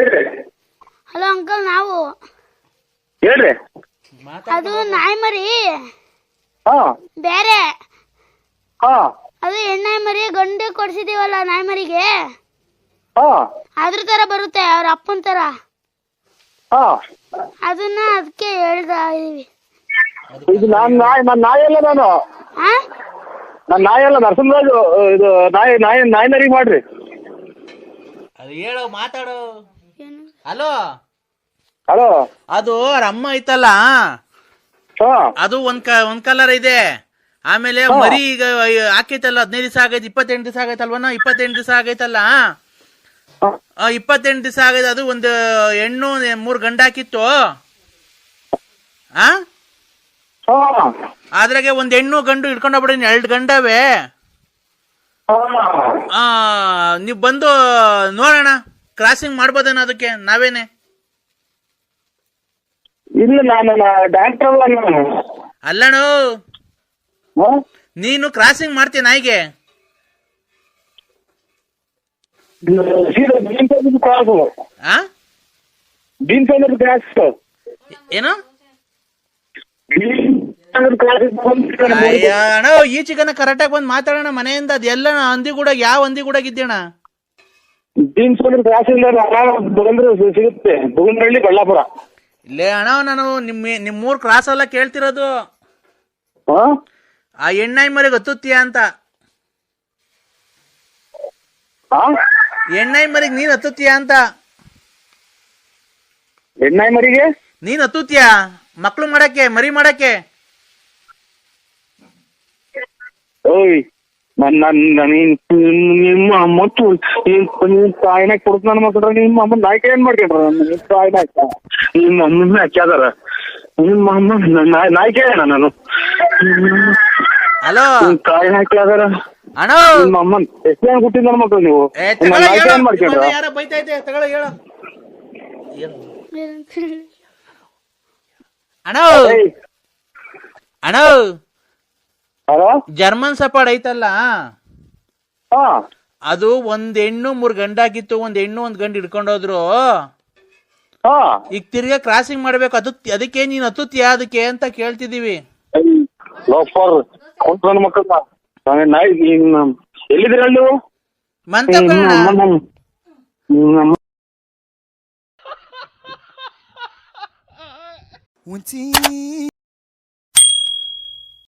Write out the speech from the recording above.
ಹೇಳ್ರಿ. Hello uncle ನಾವು ಹೇಳ್ರಿ. ಅದು ನಾಯಿ ಮರಿ. ಹಾ. ಬೇರೆ. ಹಾ. ಅದು ಹೆಣ್ಣಾಯಿ ಮರಿ ಗಂಡು ಕೊಡ್ಸಿದೀವಲ್ಲ ನಾಯಿ ಮರಿಗೆ. ಹಾ. ಅದ್ರ ತರ ಬರುತ್ತೆ ಅವ್ರ ಅಪ್ಪನ ತರ. ಹಾ. ಅದನ್ನ ಅದಕ್ಕೆ ಹೇಳ್ತಾ ಇದೀವಿ. ಇದು ನಾನ್ ನಾಯಿ ನನ್ನ ನಾಯಿ ಅಲ್ಲ ನಾನು. ಆ? ನನ್ನ ನಾಯಿ ಅಲ್ಲ ನರಸಿಂಹರಾಜು ಇದು ನಾಯಿ ನಾಯಿ ನಾಯಿ ಮರಿ ಮಾಡ್ರಿ. ಅದು ಹೇಳು ಮಾತಾಡು. ಹಲೋ? ಹಲೋ? ಅದು ರಮ್ಮ ಐತಲ್ಲ? ಅದು ಒಂದ್ ಕ ಒಂದ್ ಕಲರ್ ಇದೆ. ಆಮೇಲೆ ಮರಿ ಈಗ ಹಾಕೈತಲ್ಲ ಹದಿನೈದು ದಿವಸ ಆಗೈತೆ ಇಪ್ಪತ್ತೆಂಟು ದಿವಸ ಆಗೈತಲ್ವನ ಇಪ್ಪತ್ತೆಂಟು ದಿವಸ ಆಗೈತಲ್ಲ? ಆ, ಇಪ್ಪತ್ತೆಂಟು ದಿವಸ ಆಗೈತೆ ಅದು ಒಂದು ಹೆಣ್ಣು ಮೂರ್ ಗಂಡ ಹಾಕಿತ್ತು. ಆ? ಅದ್ರಾಗೆ ಒಂದ್ ಹೆಣ್ಣು ಗಂಡು ಹಿಡ್ಕೊಂಡೋಗ್ಬಿಡಿ ಎರಡು ಗಂಡವೇ. ಆ ನೀವ್ ಬಂದು ನೋಡೋಣ. ಕ್ರಾಸಿಂಗ್ ಮಾಡ್ಬೋದೇನೋ ಅದಕ್ಕೆ? ನಾವೇನೆ? ಇಲ್ಲ ನಾನು ಡಾಕ್ಟರ್ ಅಲ್ಲಣೋ ನೀನು. ಕ್ರಾಸಿಂಗ್ ಮಾಡ್ತೀಯ ನಾಯಿಗೆ? ಏನು? ಅಯ್ಯ ಅಣ್ಣ ಈಚೆಗನ ಕರೆಕ್ಟಾಗಿ ಬಂದು ಮಾತಾಡೋಣ ಮನೆಯಿಂದ. ಅದೆಲ್ಲ ಹಂದಿ ಕೂಡ ಯಾವ ಹಂದಿ ಕೂಡ ಇದ್ದೀಣ ಬೀನ್ ಪೈನದ ಕ್ರಾಸ್ ಇಲ್ಲ ಸಿಗುತ್ತೆ. ಬುಗುಂದ್ರಳ್ಳಿ ಬಳ್ಳಾಪುರ. ಇಲ್ಲೇ ಅಣ್ಣ ನಾನು ನಿಮ್ಮ ನಿಮ್ಮೂರ್ ಕ್ರಾಸ್ ಎಲ್ಲ ಕೇಳ್ತಿರೋದು. ಹಾ ಆ ಎಣ್ಣಾಯಿ ಮರಿಗೆ ಗೊತ್ತುತ್ತೀಯ ಅಂತ. ಹಾ ಎಣ್ಣಾಯಿ ಮರಿಗೆ ನೀನ್ ಹತ್ತುತ್ತೀಯ ಅಂತ. ಹೆಣ್ಣಾಯಿ ಮರಿಗೆ? ನೀನ್ ಹತ್ತುತ್ತೀಯ? ಮಕ್ಳು ಮಾಡಕ್ಕೆ ಮರಿ ಮಾಡಕ್ಕೆ. ಓಯ್. ನನ್ ನನ್ನ ನಿಮ್ಮ ಅಮ್ಮ ನಿಮ್ಮ ತಾಯಿನ ಕೊಡ್ತ ನನ್ನ ಮಕ್ಕಳ ನಿಮ್ಮ ಅಮ್ಮ ನಾಯ್ಕ ಏನ್ ಮಾಡ್ಕೊಂಡ್ರ? ನಿಮ್ಮ ತಾಯಿನ ನಿಮ್ಮ ಅಮ್ಮನ ಹಾಕ್ಯಾದಾರ ನಿಮ್ಮ ಅಮ್ಮ ನಾಯ್ಕ ಏನ ನಾನು? ಹಲೋ? ನಿಮ್ಮ ತಾಯಿನ ಹಾಕ್ಯಾದಾರ ಅಣ್ಣ! ನಿಮ್ಮ ಅಮ್ಮನ್ ಎಷ್ಟು ಜನ ನನ್ನ ಮಕ್ಕಳು ನೀವು? ನಾಯ್ಕ ಏನ್ ಮಾಡ್ಕೊಂಡ್ರ? ಬೈತೈತೆ? ತಗೊಳ್ಳಿ ಹೇಳು. ಏನು? ಅಣ್ಣ! ಜರ್ಮನ್ ಸಪಾಡ್ ಐತಲ್ಲ? ಹಾ. ಅದು ಒಂದ್ ಹೆಣ್ಣು ಮೂರ್ ಗಂಡ ಆಗಿತ್ತು ಒಂದ್ ಹೆಣ್ಣು ಒಂದ್ ಗಂಡು ಹಿಡ್ಕೊಂಡೋದ್ರು. ಹಾ. ಈಗ ತಿರ್ಗಾ ಕ್ರಾಸಿಂಗ್ ಮಾಡ್ಬೇಕು ಅದು ಅದಕ್ಕೆ ನೀನ್ ಹತ್ತುತ್ತೀಯ ಅದಕ್ಕೆ ಅಂತ ಕೇಳ್ತಿದೀವಿ